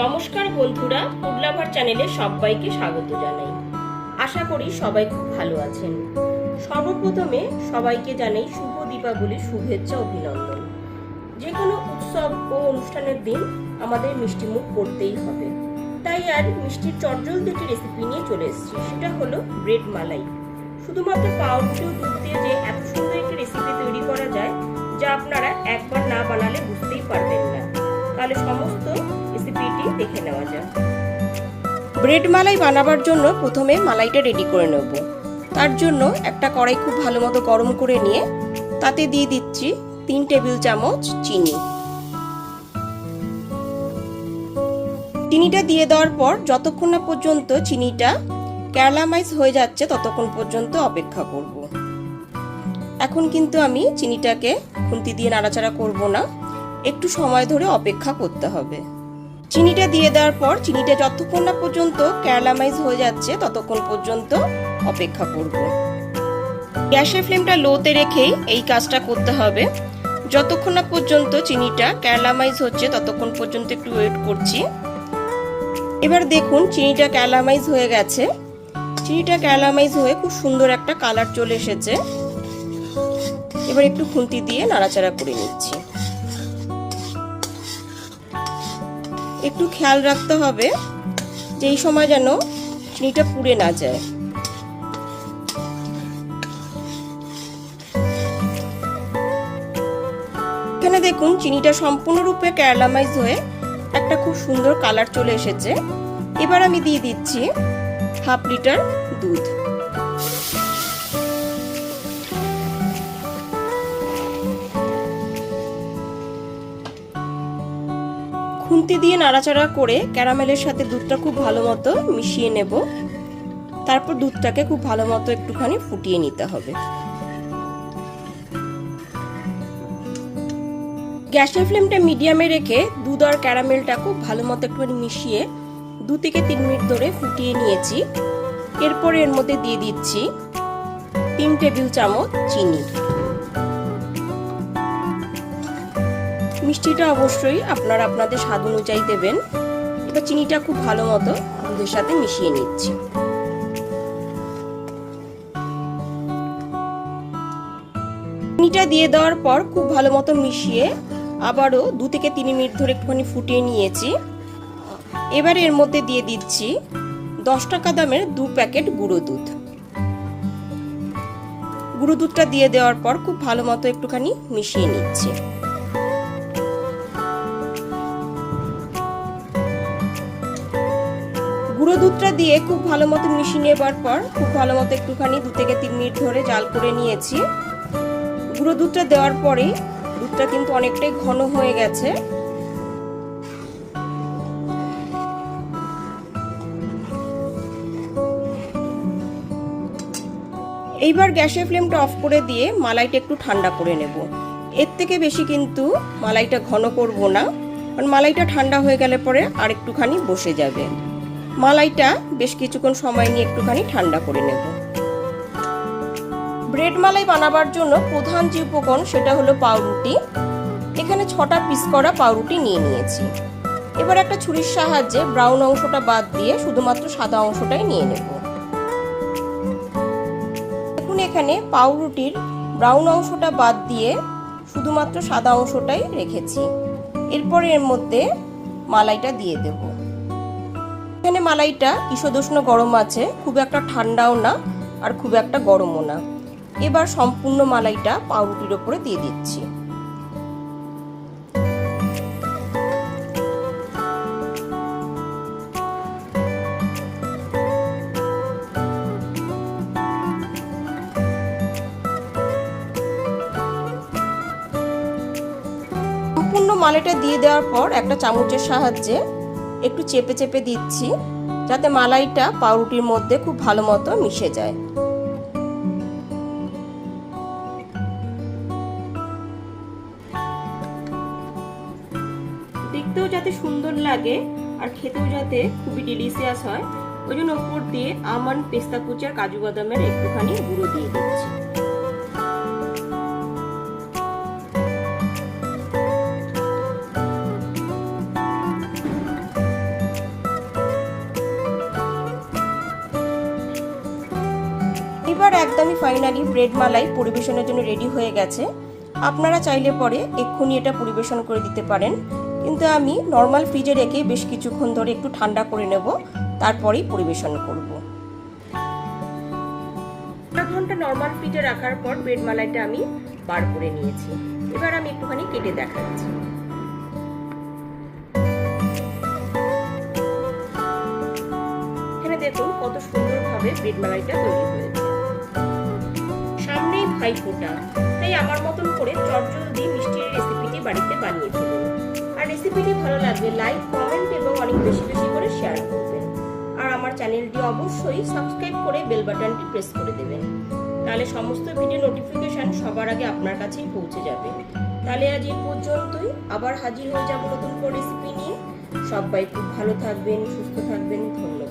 নমস্কার বন্ধুরা ফুডলাভার চ্যানেলে সবাইকে স্বাগত জানাই। আশা করি সবাই খুব ভালো আছেন। সর্বপ্রথমে সবাইকে জানাই শুভ দীপাবলির শুভেচ্ছা, অভিনন্দন। যে কোনো উৎসব ও অনুষ্ঠানের দিন আমাদের মিষ্টি মুখ করতেই হবে। তাই আর মিষ্টির চটজল দুটি রেসিপি নিয়ে চলে এসেছি। সেটা হলো ব্রেড মালাই। শুধুমাত্র পাউরুটি ও দুধ দিয়ে যে এত সুন্দর একটি রেসিপি তৈরি করা যায়, যা আপনারা একবার দেখে নেওয়া যাক। ব্রেড মালাই বানাবার জন্য প্রথমে মালাইটা রেডি করে নেব। তার জন্য একটা কড়াই খুব ভালো মতো গরম করে নিয়ে তাতে দিয়ে দিচ্ছি তিন টেবিল চামচ চিনি। চিনিটা দিয়ে দেওয়ার পর যতক্ষণ না পর্যন্ত চিনিটা ক্যারালামাইজ হয়ে যাচ্ছে ততক্ষণ পর্যন্ত অপেক্ষা করব। এখন কিন্তু আমি চিনিটাকে খুন্তি দিয়ে নাড়াচাড়া করব না। একটু সময় ধরে অপেক্ষা করতে হবে। চিনিটা দিয়ে দেওয়ার পর চিনিটা যতক্ষণ না পর্যন্ত ক্যারালামাইজ হয়ে যাচ্ছে, ততক্ষণ পর্যন্ত অপেক্ষা করব। গ্যাসের ফ্লেমটা লোতে রেখেই এই কাজটা করতে হবে। যতক্ষণ না পর্যন্ত চিনিটা ক্যারালামাইজ হচ্ছে, ততক্ষণ পর্যন্ত একটু ওয়েট করছি। এবার দেখুন, চিনিটা ক্যারালামাইজ হয়ে গেছে। চিনিটা ক্যারালামাইজ হয়ে খুব সুন্দর একটা কালার চলে এসেছে। এবার একটু খুন্তি দিয়ে নাড়াচাড়া করে নিচ্ছি। একটু খেয়াল রাখতে হবে যে এই সময় যেন চিনিটা পুড়ে না যায়। এখানে দেখুন চিনিটা সম্পূর্ণরূপে ক্যারালামাইজ হয়ে একটা খুব সুন্দর কালার চলে এসেছে। এবার আমি দিয়ে দিচ্ছি হাফ লিটার দুধ। খুন্তি দিয়ে নাড়াচাড়া করে ক্যারামেলের সাথে দুধটা খুব ভালো মতো মিশিয়ে নেব। তারপর দুধটাকে খুব ভালো মতো একটুখানি ফুটিয়ে নিতে হবে। গ্যাসের ফ্লেমটা মিডিয়ামে রেখে দুধ আর ক্যারামেলটা খুব ভালো মতো একটুখানি মিশিয়ে দু থেকে তিন মিনিট ধরে ফুটিয়ে নিয়েছি। এরপর এর মধ্যে দিয়ে দিচ্ছি তিন টেবিল চামচ চিনি। মিষ্টিটা অবশ্যই আপনারা আপনাদের স্বাদ অনুযায়ী দেবেন। এবার চিনিটা খুব ভালো মতো দুধের সাথে মিশিয়ে নিচ্ছি। চিনিটা দিয়ে দেওয়ার পর খুব ভালো মতো মিশিয়ে আবারও দু থেকে তিন মিনিট ধরে একটুখানি ফুটিয়ে নিয়েছি। এবার এর মধ্যে দিয়ে দিচ্ছি দশ টাকা দামের দু প্যাকেট গুঁড়ো দুধ। গুঁড়ো দুধটা দিয়ে দেওয়ার পর খুব ভালো মতো একটুখানি মিশিয়ে নিচ্ছি। গুঁড়ো দুধটা দিয়ে খুব ভালো মতো মিশিয়ে নেবার পর খুব ভালো মতো একটুখানি দু থেকে তিন মিনিট ধরে জাল করে নিয়েছি। গুঁড়ো দুধটা দেওয়ার পরে দুধটা কিন্তু অনেকটাই ঘন হয়ে গেছে। এইবার গ্যাসের ফ্লেমটা অফ করে দিয়ে মালাইটা একটু ঠান্ডা করে নেব। এর থেকে বেশি কিন্তু মালাইটা ঘন করব না, কারণ মালাইটা ঠান্ডা হয়ে গেলে পরে আর একটুখানি বসে যাবে। মালাইটা বেশ কিছুক্ষণ সময় নিয়ে একটুখানি ঠান্ডা করে নেব। ব্রেড মালাই বানাবার জন্য প্রধান যে উপকরণ সেটা হলো পাউরুটি। এখানে ছটা পিস করা পাউরুটি নিয়ে নিয়েছি। এবার একটা ছুরির সাহায্যে ব্রাউন অংশটা বাদ দিয়ে শুধুমাত্র সাদা অংশটাই নিয়ে নেব। এখন এখানে পাউরুটির ব্রাউন অংশটা বাদ দিয়ে শুধুমাত্র সাদা অংশটাই রেখেছি। এরপরে এর মধ্যে মালাইটা দিয়ে দেব। এখানে মালাইটা ঈশদুষ্ণ গরম আছে, খুব একটা ঠান্ডাও না আর খুব একটা গরমও না। এবার সম্পূর্ণ মালাইটা পাউরুটির ওপরে দিয়ে দিচ্ছি। সম্পূর্ণ মালাইটা দিয়ে দেওয়ার পর একটা চামচের সাহায্যে একটু চেপে চেপে দিচ্ছি যাতে মালাইটা পাউরুটির মধ্যে খুব ভালো মতো মিশে যায়। দেখতেও যাতে সুন্দর লাগে আর খেতেও যাতে খুবই ডিলিশিয়াস হয়, ওই জন্য ওপর দিয়ে আমন্ড পেস্তা কুচি আর কাজু বাদামের একটুখানি গুঁড়ো দিয়ে দিচ্ছি। একদমই ফাইনালি ব্রেড মালাই পরিবেশনের জন্য রেডি হয়ে গেছে। আপনারা চাইলে পরে এক্ষুনি এটা পরিবেশন করে দিতে পারেন। কিন্তু আমি নর্মাল ফ্রিজে রেখে বেশ কিছুক্ষণ ধরে একটু ঠান্ডা করে নেব, তারপরেই পরিবেশন করব। ঘণ্টা নর্মাল ফ্রিজে রাখার পর ব্রেড মালাইটা আমি বার করে নিয়েছি। এবার আমি একটুখানি কেটে দেখাচ্ছি। এখানে দেখুন কত সুন্দরভাবে ব্রেড মালাইটা তৈরি হয়েছে। ভাই ফোটা তাই আমার মতন করে চটজলদি মিষ্টির রেসিপিটি বাড়িতে বানিয়ে ফেলুন। আর রেসিপিটি ভালো লাগলে লাইক কমেন্ট এবং অনেক বেশি বেশি করে শেয়ার করবেন। আর আমার চ্যানেলটি অবশ্যই সাবস্ক্রাইব করে বেল বাটনটি প্রেস করে দেবেন। তাহলে সমস্ত ভিডিও নোটিফিকেশন সবার আগে আপনার কাছেই পৌঁছে যাবে। তাহলে আজ এই পর্যন্তই। আবার হাজির হয়ে যাব নতুন করে রেসিপি নিয়ে। সবাই খুব ভালো থাকবেন, সুস্থ থাকবেন। ধন্যবাদ।